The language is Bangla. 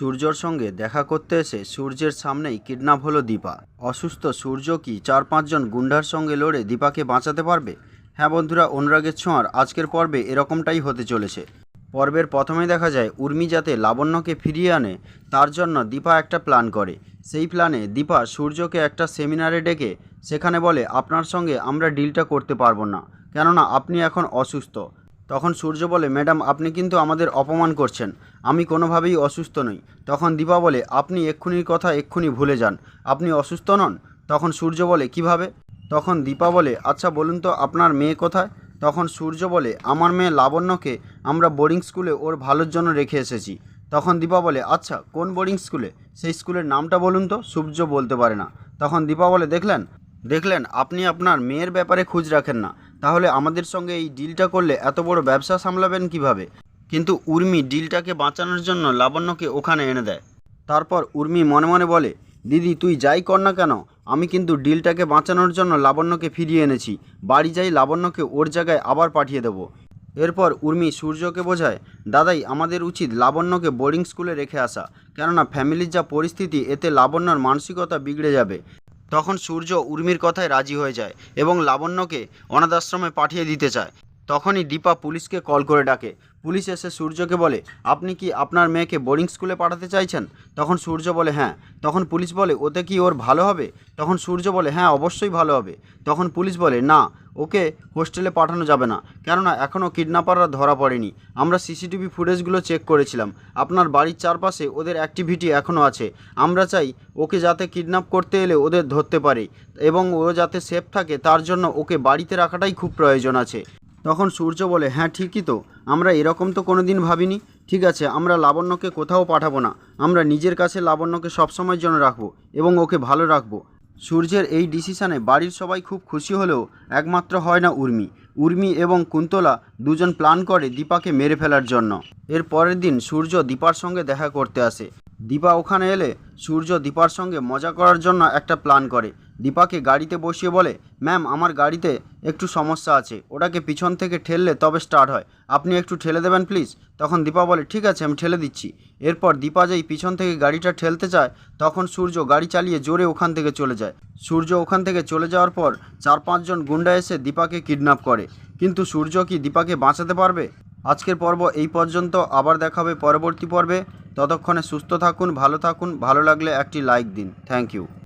সূর্যর সঙ্গে দেখা করতে এসে সূর্যের সামনেই কিডন্যাপ হলো দীপা। অসুস্থ সূর্য কি চার পাঁচজন গুন্ডার সঙ্গে লড়ে দীপাকে বাঁচাতে পারবে? হ্যাঁ বন্ধুরা, অনুরাগের ছোঁয়ার আজকের পর্বে এরকমটাই হতে চলেছে। পর্বের প্রথমে দেখা যায়, উর্মি যাতে লাবণ্যকে ফিরিয়ে আনে, তার জন্য দীপা একটা প্ল্যান করে। সেই প্ল্যানে দীপা সূর্যকে একটা সেমিনারে ডেকে, সেখানে বলে, আপনার সঙ্গে আমরা ডিলটা করতে পারব না। কেননা আপনি এখন অসুস্থ। তখন সূর্য বলে, ম্যাডাম, আপনি কিন্তু আমাদের অপমান করছেন। আমি কোনোভাবেই অসুস্থ নই। তখন দীপা বলে, আপনি এক্ষুনির কথা এক্ষুনি ভুলে যান। আপনি অসুস্থ নন? তখন সূর্য বলে, কীভাবে? তখন দীপা বলে আচ্ছা বলুন তো, আপনার মেয়ে কোথায়? তখন সূর্য বলে, আমার মেয়ে লাবণ্যকে আমরা বোর্ডিং স্কুলে ওর ভালোর জন্য রেখে এসেছি। তখন দীপা বলে আচ্ছা কোন বোর্ডিং স্কুলে? সেই স্কুলের নামটা বলুন তো, সূর্য বলতে পারে না। তখন দীপা বলে, দেখলেন? দেখলেন, আপনি আপনার মেয়ের ব্যাপারে খোঁজ রাখেন না। তাহলে আমাদের সঙ্গে এই ডিলটা করলে এত বড় ব্যবসা সামলাবেন কীভাবে? কিন্তু উর্মি ডিলটাকে বাঁচানোর জন্য লাবণ্যকে ওখানে এনে দেয়। তারপর উর্মি মনে মনে বলে, দিদি, তুই যাই কর না কেন? আমি কিন্তু ডিলটাকে বাঁচানোর জন্য লাবণ্যকে ফিরিয়ে এনেছি। বাড়ি যাই লাবণ্যকে ওর জায়গায় আবার পাঠিয়ে দেবো। এরপর উর্মি সূর্যকে বোঝায়, দাদাই, আমাদের উচিত লাবণ্যকে বোর্ডিং স্কুলে রেখে আসা। কেননা ফ্যামিলির যা পরিস্থিতি, এতে লাবণ্যর মানসিকতা বিগড়ে যাবে। তখন সূর্য উর্মির কথায় রাজি হয়ে যায় এবং লাবণ্যকে অনাথ আশ্রমে পাঠিয়ে দিতে চায়। তখনই দীপা পুলিশকে কল করে ডাকে। পুলিশ এসে সূর্যকে বলে, আপনি কি আপনার মেয়েকে বোর্ডিং স্কুলে পাঠাতে চাইছেন? তখন সূর্য বলে হ্যাঁ। তখন পুলিশ বলে, ওতে কি ওর ভালো হবে? তখন সূর্য বলে হ্যাঁ অবশ্যই ভালো হবে। তখন পুলিশ বলে, না, ওকে হোস্টেলে পাঠানো যাবে না। কেননা এখনও কিডন্যাপাররা ধরা পড়েনি। আমরা সিসিটিভি ফুটেজগুলো চেক করেছিলাম। আপনার বাড়ির চারপাশে ওদের অ্যাক্টিভিটি এখনও আছে। আমরা চাই ওকে যাতে কিডন্যাপ করতে এলে ওদের ধরতে পারে এবং ও যাতে সেফ থাকে, তার জন্য ওকে বাড়িতে রাখাটাই খুব প্রয়োজন আছে। তখন সূর্য বলে হ্যাঁ ঠিকই তো। আমরা এরকম তো কোনো দিন ভাবিনি। ঠিক আছে, আমরা লাবণ্যকে কোথাও পাঠাবো না। আমরা নিজের কাছে লাবণ্যকে সবসময়ের জন্য রাখব এবং ওকে ভালো রাখব। সূর্যের এই ডিসিশানে বাড়ির সবাই খুব খুশি হলেও একমাত্র হয় না উর্মি। উর্মি এবং কুন্তলা দুজন প্ল্যান করে দীপাকে মেরে ফেলার জন্য। এর পরের দিন সূর্য দীপার সঙ্গে দেখা করতে আসে। দীপা ওখানে এলে সূর্য দীপার সঙ্গে মজা করার জন্য একটা প্ল্যান করে। দীপাকে গাড়িতে বসিয়ে বলে, ম্যাম, আমার গাড়িতে একটু সমস্যা আছে। ওটাকে পিছন থেকে ঠেললে তবে স্টার্ট হয়। আপনি একটু ঠেলে দেবেন, প্লিজ? তখন দীপা বলে, ঠিক আছে, আমি ঠেলে দিচ্ছি। এরপর দীপা যেই পিছন থেকে গাড়িটা ঠেলতে চায়, তখন সূর্য গাড়ি চালিয়ে জোরে ওখান থেকে চলে যায়। সূর্য ওখান থেকে চলে যাওয়ার পর চার পাঁচজন গুন্ডা এসে দীপাকে কিডন্যাপ করে। কিন্তু সূর্য কি দীপাকে বাঁচাতে পারবে? আজকের পর্ব এই পর্যন্ত। আবার দেখাবে পরবর্তী পর্বে। ততক্ষণে সুস্থ থাকুন, ভালো থাকুন। ভালো লাগলে একটি লাইক দিন। Thank you.